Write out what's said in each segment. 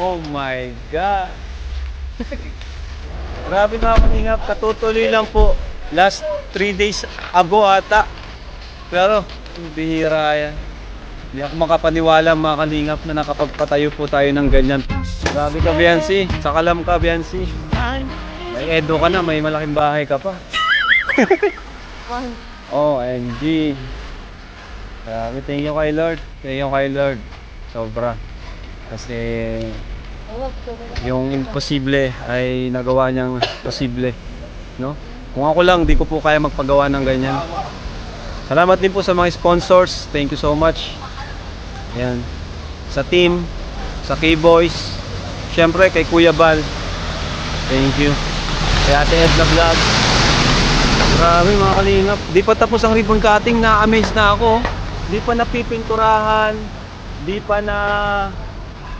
Oh my God. Grabe mga kalingap, katutuloy lang po. Last 3 days ago ata. Pero, bihira yan. Hindi ako makapaniwala mga kalingap na nakapagpatayo po tayo ng ganyan. Grabe ka, Biancy. Sakalam ka, Biancy. May edo ka na, may malaking bahay ka pa. OMG. Grabe, thank you kay Lord. Thank you kay Lord. Sobra. Kasi yung imposible ay nagawa niyang posible. No? Kung ako lang, di ko po kaya magpagawa ng ganyan. Salamat din po sa mga sponsors. Thank you so much. Ayan. Sa team, sa K-Boys, syempre kay Kuya Bal. Thank you. Kay Ate Edna Vlog. Grabe mga kalingap. Di pa tapos ang ribbon cutting, na-amaze na ako. Di pa napipinturahan. Di pa na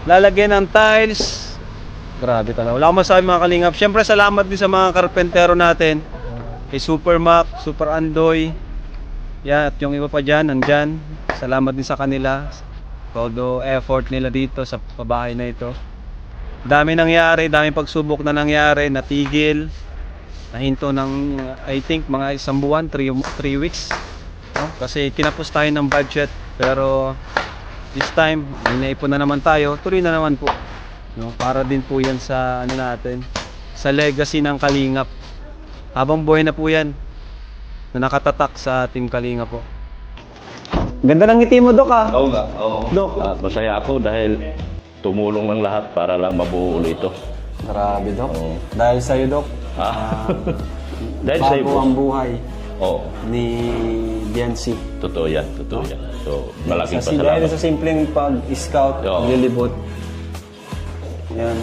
lalagyan ng tiles. Grabe talaga. Wala akong masabi mga kalingap. Siyempre salamat din sa mga karpentero natin. Kay Super Mac, Super Andoy. Yan, at yung iba pa dyan, nandyan. Salamat din sa kanila. Todo effort nila dito sa pabahay na ito. Dami nangyari, dami pagsubok na nangyari, natigil. Nahinto ng, I think, mga isang buwan, 3 weeks. No? Kasi tinapos tayo ng budget. Pero this time, may naipon na naman tayo. Tuloy na naman po. No? Para din po yan sa ano natin, sa legacy ng Kalingap. Habang buhay na po yan, na nakatatak sa Team Kalinga po. Ganda ng ngiti mo, Dok, ah. Oo nga, oo. Dok. Ah, masaya ako dahil tumulong ng lahat para lang mabuo ito. Grabe, Dok. Oo. Dahil sa'yo, Dok, Ah. dahil sa bago ang buhay Oo, ni Biancy. totoo yan, totoo yan. So, malaking Sa, dahil pasalamat. sa simpleng pag-scout, Oo. paglilibot. Yan.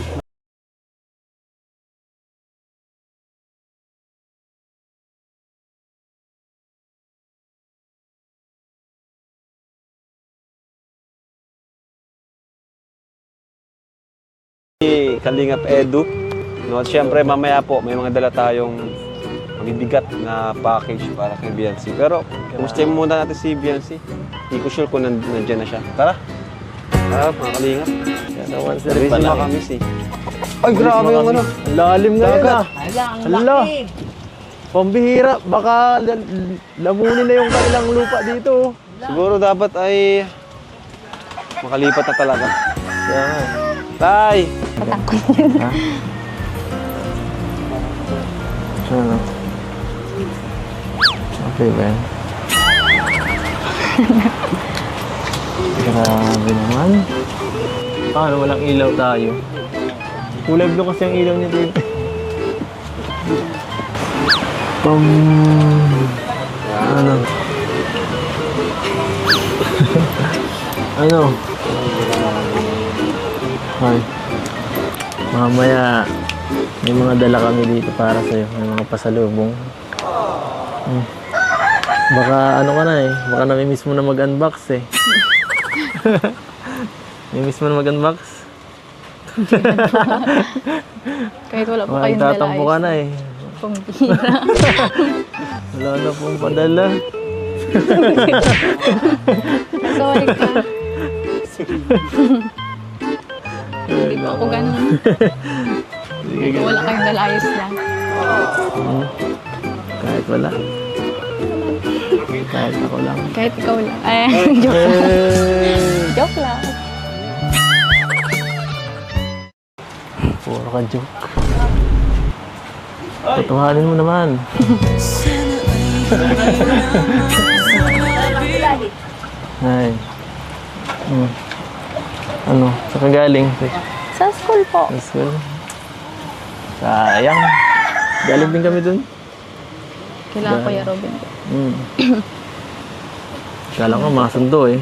Kalingap Edu. No, at syempre mamaya po may mga dala tayong mabibigat na package para kay Biancy. Pero kumusta muna natin si Biancy. Hindi ko sure kung nan- nandyan na siya. Tara. Tara, mga kalingap. Sir. Busy pala. makamis eh. Ay, grabe yung ano. Lalim nga yun ah. Hala, ang Hala. laki. Pambihira. Baka la- lamunin na yung kanilang lupa dito. oh. Siguro dapat ay makalipat na talaga. Yan. Tay! Ano? Okay ba yan? Grabe naman. Paano walang ilaw tayo? Kulay blue kasi ang ilaw niya dito. Pam... Ano? ano? Ay. Mamaya, may mga dala kami dito para sa'yo. May mga pasalubong. Hmm. Baka ano ka na eh. Baka namimiss mo na mag-unbox eh. namimiss mo na mag-unbox? Kahit wala po Baka kayong dala tatampo ka na eh. Pambihira. Wala na pong padala. Sorry ka. Hindi po ako ganun. Wala kayong dala, ayos lang. Hmm. Kahit wala. Kahit ako lang. Kahit ikaw lang. Eh, joke lang. Eh, Joke lang. Puro ka joke. Tutuhanin mo naman. Ay. Hmm. Ano? Sa kagaling? Sa school po. Sa school? Sayang. Galing din kami dun. Kailangan ko ya Robin. Hmm. Kala ko masundo eh.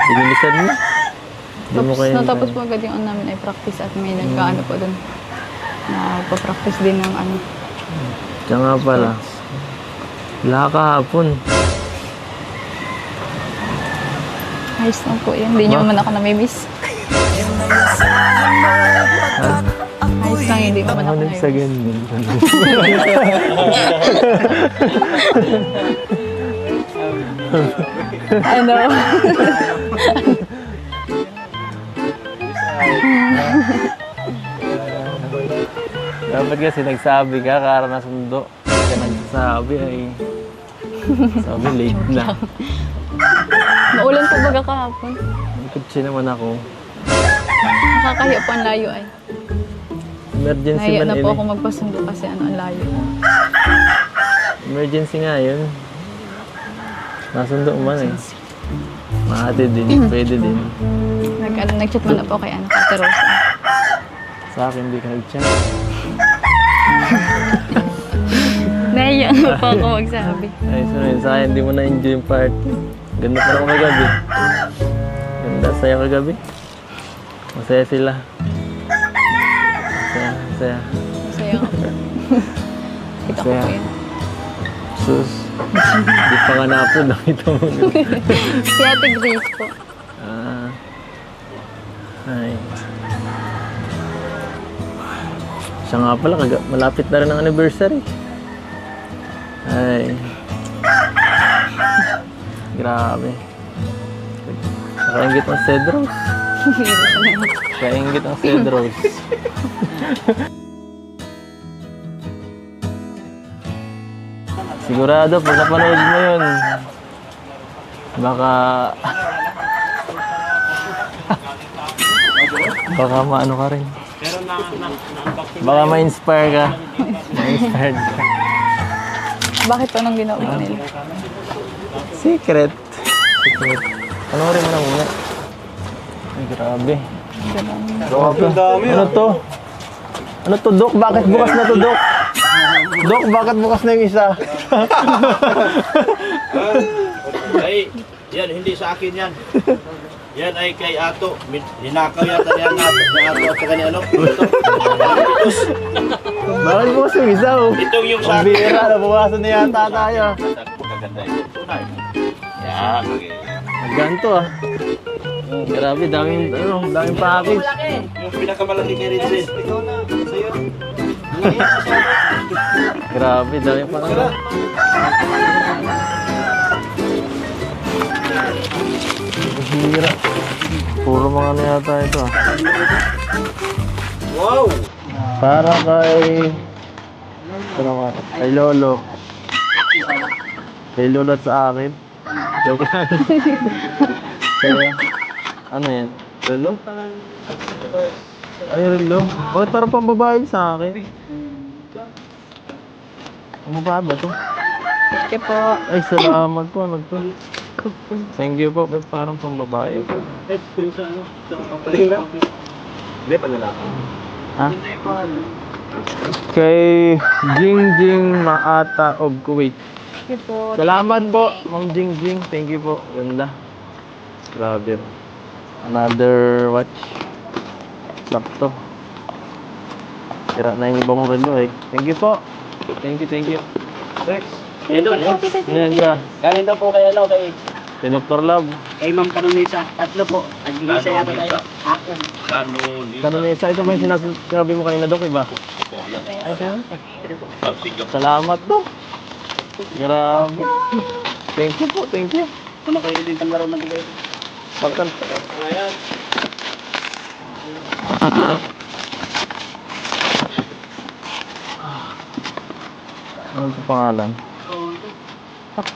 Dinilisan mo. Hindi mo Tapos, kaya. natapos po agad yung ano namin ay practice at may nagkaano po doon. Nagpa-practice din ng ano. Diyan nga pala. Wala kahapon. Ayos lang po yan. Hindi nyo naman ako namimiss. Ayos lang, hindi naman ako Ano sa namimiss. ganyan? Ano? Dapat kasi nagsabi ka, kara na sundo. Hindi ka ay... Sabi, late na. Maulan po baga kahapon. Kutsi naman ako. Nakakahiya po ang layo ay. Emergency Nahiya man na po eh. ako magpasundo kasi ano ang layo. Emergency nga yun. Nasundo man eh. Mahati din, pwede din. Nag, ano, nag-chat mo na po kay ano, Kate Rosa. Sa akin, hindi ka nag-chat. Nahiya na po ako magsabi. Ay, so yun, sa akin, hindi mo na-enjoy yung party. Ganda pa lang kagabi. Ganda, saya kagabi. Masaya sila. Masaya, masaya. Masaya ako. Kita ko po yan. Sus. Hindi pa nga na-upload, nakita mo. Si Ate Grace po. ah. Ay. Siya nga pala, malapit na rin ang anniversary. Ay. Grabe. Nakaingit ang Cedros. Kaingit ang Cedros. Sigurado, pag napanood mo yun, baka... baka maano ka rin. Baka ma-inspire ka. Ma-inspired ka. Bakit po nang ginawa nila? Secret. Secret. Panoorin mo na muna. Ay, grabe. Grabe. Ano to? Ano to, Dok? Bakit bukas na to, Dok? Dok, bakit bukas na yung isa? Ay, yan, hindi sa akin yan. Yan ay kay Ato. Ninakaw yata niya ng Ato, ni Ato at saka ni ano. Ito. Bakit bukas yung isa, oh? Itong yung sa Ang akin. bira, nabukasan na yata tayo. Magaganda ito. Yan. Ganto, ah. Grabe, daming, ano, daming package. Yung pinakamalaki kay Rinzin. Grabe, daming package. Hira. Puro mga ano yata ito, ah. Wow! Para kay... Ano? Kay Lolo. Kay Lolo at sa akin. Joke lang. Kaya, ano yan? Relo? Ay, relo? Bakit parang pambabae sa akin? Ang babae ba to? Okay po. Ay, salamat po. Ano to? Thank you po. Ba't Parang pambabae po. Hindi pa nila. Ha? Kay Jing Jing Maata of Kuwait. Okay po. Salamat po, Ma'am Jing Jing. Thank you po. Ganda. Grabe. Another watch. Sakto. Tira na yung ibang relo eh. Thank you po. Thank you, thank you. Yan doon. Yan ka. Galing daw po kay ano, kay Kay Dr. Love. kay Ma'am Kanunisa. Tatlo po. Nag-isa yata tayo. Kanunesa, ito ba yung sinas- sinabi mo kanina, Dok, iba? Ay, kaya? Salamat, Dok. Grabe. Thank you po, thank you. Ano kayo din ang laro ng gabi? Pagkan. Ano sa pangalan?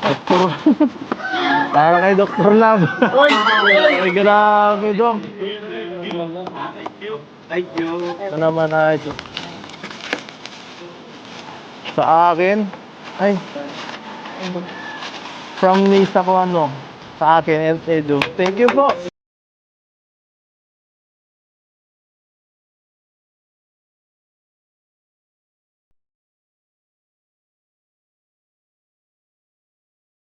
Doktor. Para kay Dr. Love. Ay, grabe, Dok. Thank you. Ito naman ay ito. Sa akin, ay, from Nisa ko ano, sa akin, and Edu. Thank you po.